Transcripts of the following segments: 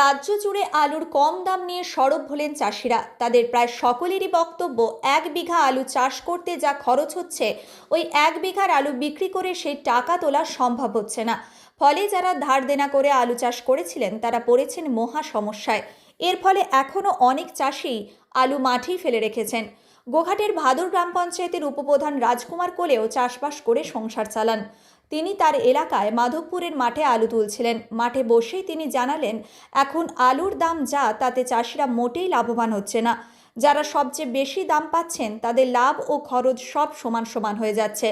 রাজ্য জুড়ে আলুর কম দাম নিয়ে সরব হলেন চাষিরা। তাদের প্রায় সকলেরই বক্তব্য, এক বিঘা আলু চাষ করতে যা খরচ হচ্ছে, ওই এক বিঘার আলু বিক্রি করে সেই টাকা তোলা সম্ভব হচ্ছে না। ফলে যারা ধার দেনা করে আলু চাষ করেছিলেন, তারা পড়েছেন মহা সমস্যায়। এর ফলে এখনও অনেক চাষি আলু মাঠেই ফেলে রেখেছেন। গোঘাটের ভাদুর গ্রাম পঞ্চায়েতের উপপ্রধান রাজকুমার কোলেও চাষবাস করে সংসার চালান। তিনি তার এলাকায় মাধবপুরের মাঠে আলু তুলছিলেন। মাঠে বসেই তিনি জানালেন, এখন আলুর দাম যা, তাতে চাষিরা মোটেই লাভবান হচ্ছে না। যারা সবচেয়ে বেশি দাম পাচ্ছেন, তাদের লাভ ও খরচ সব সমান সমান হয়ে যাচ্ছে।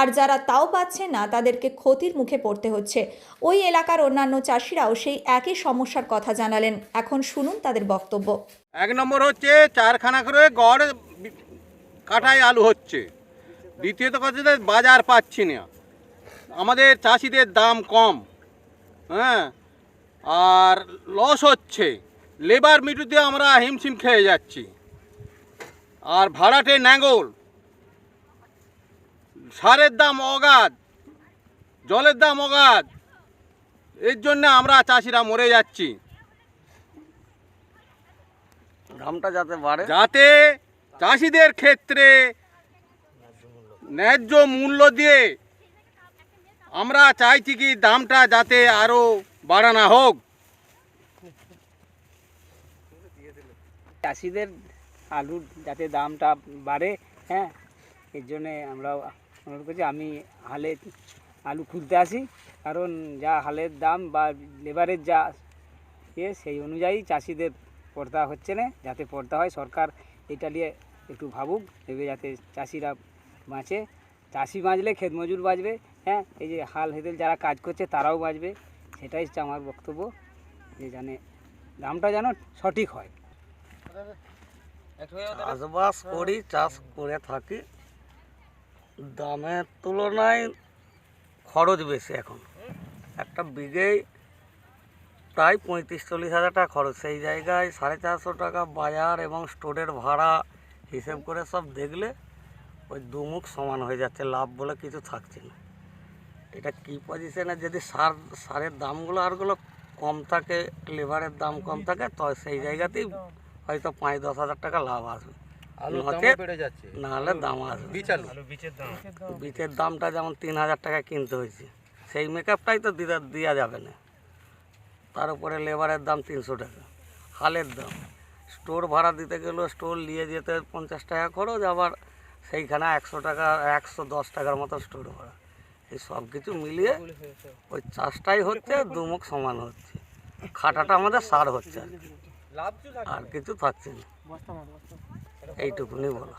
আর যারা তাও পাচ্ছে না, তাদেরকে ক্ষতির মুখে পড়তে হচ্ছে। ওই এলাকার অন্যান্য চাষিরাও সেই একই সমস্যার কথা জানালেন। এখন শুনুন তাদের বক্তব্য। এক নম্বর হচ্ছে, চারখানা করে গড় কাটায় আলু হচ্ছে। দ্বিতীয়ত কথা বাজার পাচ্ছি না। আমাদের চাষিদের দাম কম হ্যাঁ? আর লস হচ্ছে। লেবার মিটুতে আমরা হিমশিম খেয়ে যাচ্ছি। আর ভাড়াটে ন্যাঙ্গল সারের দাম অগাধ জলের দাম অগাধ এর জন্য আমরা চাষিরা মরে যাচ্ছি। দামটা যাতে বাড়ে। যাতে চাষিদের ক্ষেত্রে ন্যায্য মূল্য দিয়ে আমরা চাইছি কি দামটা যাতে আরও বাড়ানো হোক। চাষিদের আলুর যাতে দামটা বাড়ে হ্যাঁ এর জন্যে আমরা অনুরোধ করছি। আমি হালে আলু খুলতে আসি, কারণ যা হালের দাম বা লেবারের যা ইয়ে সেই অনুযায়ী চাষিদের পর্দা হচ্ছে না, যাতে পর্দা হয়। সরকার এটা নিয়ে একটু ভাবুক, ভেবে যাতে চাষিরা বাঁচে। চাষি বাঁচলে ক্ষেত মজুর বাঁচবে হ্যাঁ? এই যে হাল হেদেল যারা কাজ করছে তারাও বাঁচবে। সেটাই হচ্ছে আমার বক্তব্য। যে জানে দামটা যেন সঠিক হয়। চাষবাস করি, চাষ করে থাকি। দামের তুলনায় খরচ বেশি এখন। একটা বিঘেই প্রায় পঁয়ত্রিশ চল্লিশ হাজার টাকা খরচ। সেই জায়গায় সাড়ে চারশো টাকা বাজার এবং স্টোরের ভাড়া হিসেব করে সব দেখলে ওই দুমুখ সমান হয়ে যাচ্ছে লাভ বলে কিছু থাকছে না। এটা কী পজিশনে যদি সার সারের দামগুলো আরগুলো কম থাকে লেবারের দাম কম থাকে তো সেই জায়গাতেই হয়তো পাঁচ দশ হাজার টাকা লাভ আসবে। নাহলে দাম আসবে। বীজের দামটা যেমন তিন হাজার টাকা কিনতে হয়েছে সেই মেকআপটাই তো দিতে দেওয়া যাবে না। তার উপরে লেবারের দাম তিনশো টাকা হালের দাম। স্টোর ভাড়া দিতে গেলেও স্টোর নিয়ে যেতে পঞ্চাশ টাকা খরচ আবার সেইখানে একশো টাকা, একশো দশ টাকার মতো স্টোর ভাড়া এই সব কিছু মিলিয়ে ওই চাষটাই হচ্ছে, দুমুখ সমান হচ্ছে। খাটাটা আমাদের সার হচ্ছে আর কি। আর কিছু থাকছে না। এইটুকুনি বলা।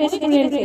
রেস্টুরেন্টে